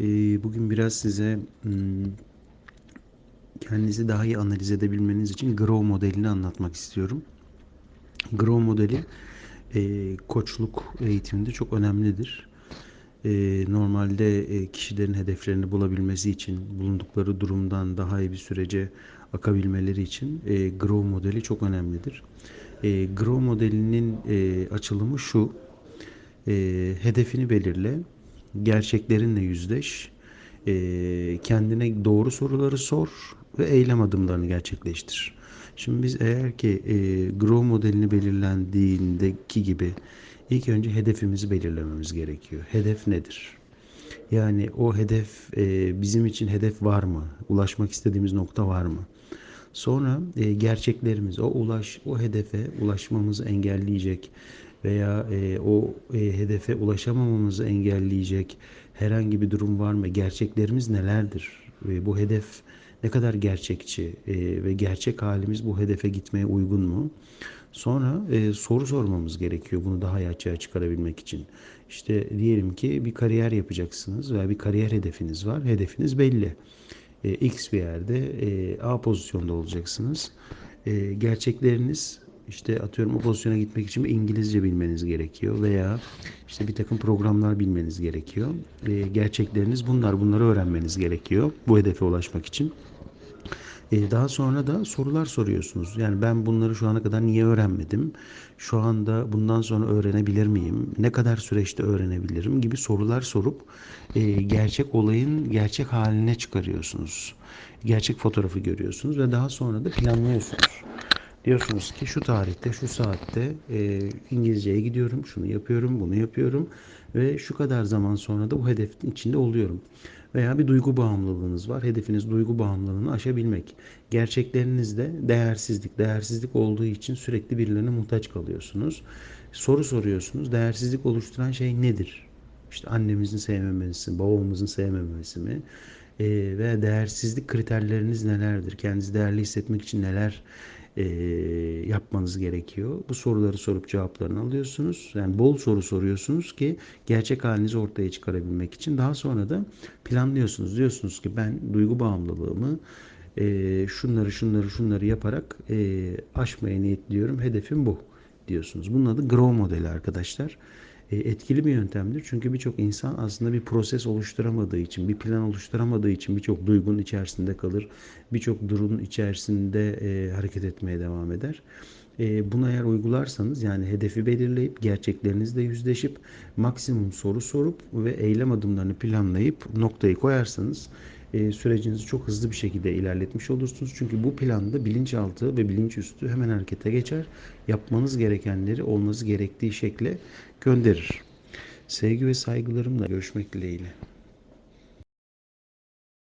Ee, Bugün biraz size hmm, kendinizi daha iyi analiz edebilmeniz için Grow modelini anlatmak istiyorum. Grow modeli e, koçluk eğitiminde çok önemlidir. E, Normalde e, kişilerin hedeflerini bulabilmesi için, bulundukları durumdan daha iyi bir sürece akabilmeleri için Grow modeli çok önemlidir. Grow modelinin açılımı şu. Hedefini belirle, gerçeklerinle yüzleş, e, kendine doğru soruları sor ve eylem adımlarını gerçekleştir. Şimdi biz eğer ki e, Grow modelini belirlendiğindeki gibi ilk önce hedefimizi belirlememiz gerekiyor. Hedef nedir? Yani o hedef e, bizim için hedef var mı? Ulaşmak istediğimiz nokta var mı? Sonra e, gerçeklerimiz, o ulaş, o hedefe ulaşmamızı engelleyecek veya e, o e, hedefe ulaşamamamızı engelleyecek herhangi bir durum var mı? Gerçeklerimiz nelerdir? E, bu hedef ne kadar gerçekçi e, ve gerçek halimiz bu hedefe gitmeye uygun mu? Sonra e, soru sormamız gerekiyor bunu daha iyi açığa çıkarabilmek için. İşte diyelim ki bir kariyer yapacaksınız veya bir kariyer hedefiniz var. Hedefiniz belli. E, X bir yerde e, A pozisyonda olacaksınız. E, gerçekleriniz işte atıyorum o pozisyona gitmek için İngilizce bilmeniz gerekiyor veya işte bir takım programlar bilmeniz gerekiyor. E, gerçekleriniz bunlar. Bunları öğrenmeniz gerekiyor bu hedefe ulaşmak için. E, daha sonra da sorular soruyorsunuz. Yani ben bunları şu ana kadar niye öğrenmedim? Şu anda bundan sonra öğrenebilir miyim? Ne kadar süreçte öğrenebilirim gibi sorular sorup e, gerçek olayın gerçek haline çıkarıyorsunuz. Gerçek fotoğrafı görüyorsunuz ve daha sonra da planlıyorsunuz. Diyorsunuz ki şu tarihte, şu saatte e, İngilizceye gidiyorum, şunu yapıyorum, bunu yapıyorum ve şu kadar zaman sonra da bu hedefin içinde oluyorum. Veya bir duygu bağımlılığınız var. Hedefiniz duygu bağımlılığını aşabilmek. Gerçeklerinizde değersizlik, değersizlik olduğu için sürekli birilerine muhtaç kalıyorsunuz. Soru soruyorsunuz. Değersizlik oluşturan şey nedir? İşte annemizin sevmemesi, babamızın sevmemesi mi? E, ve değersizlik kriterleriniz nelerdir? Kendinizi değerli hissetmek için neler e, yapmanız gerekiyor? Bu soruları sorup cevaplarını alıyorsunuz. Yani bol soru soruyorsunuz ki gerçek halinizi ortaya çıkarabilmek için. Daha sonra da planlıyorsunuz. Diyorsunuz ki ben duygu bağımlılığımı e, şunları şunları şunları yaparak e, aşmaya niyetliyorum. Hedefim bu diyorsunuz. Bunun adı Grow modeli arkadaşlar. E, etkili bir yöntemdir. Çünkü birçok insan aslında bir proses oluşturamadığı için, bir plan oluşturamadığı için birçok duygunun içerisinde kalır. Birçok durumun içerisinde e, hareket etmeye devam eder. E, bunu eğer uygularsanız yani hedefi belirleyip gerçeklerinizle yüzleşip maksimum soru sorup ve eylem adımlarını planlayıp noktayı koyarsanız e, sürecinizi çok hızlı bir şekilde ilerletmiş olursunuz. Çünkü bu planda bilinçaltı ve bilinçüstü hemen harekete geçer. Yapmanız gerekenleri olması gerektiği şekle gönderir. Sevgi ve saygılarımla görüşmek dileğiyle.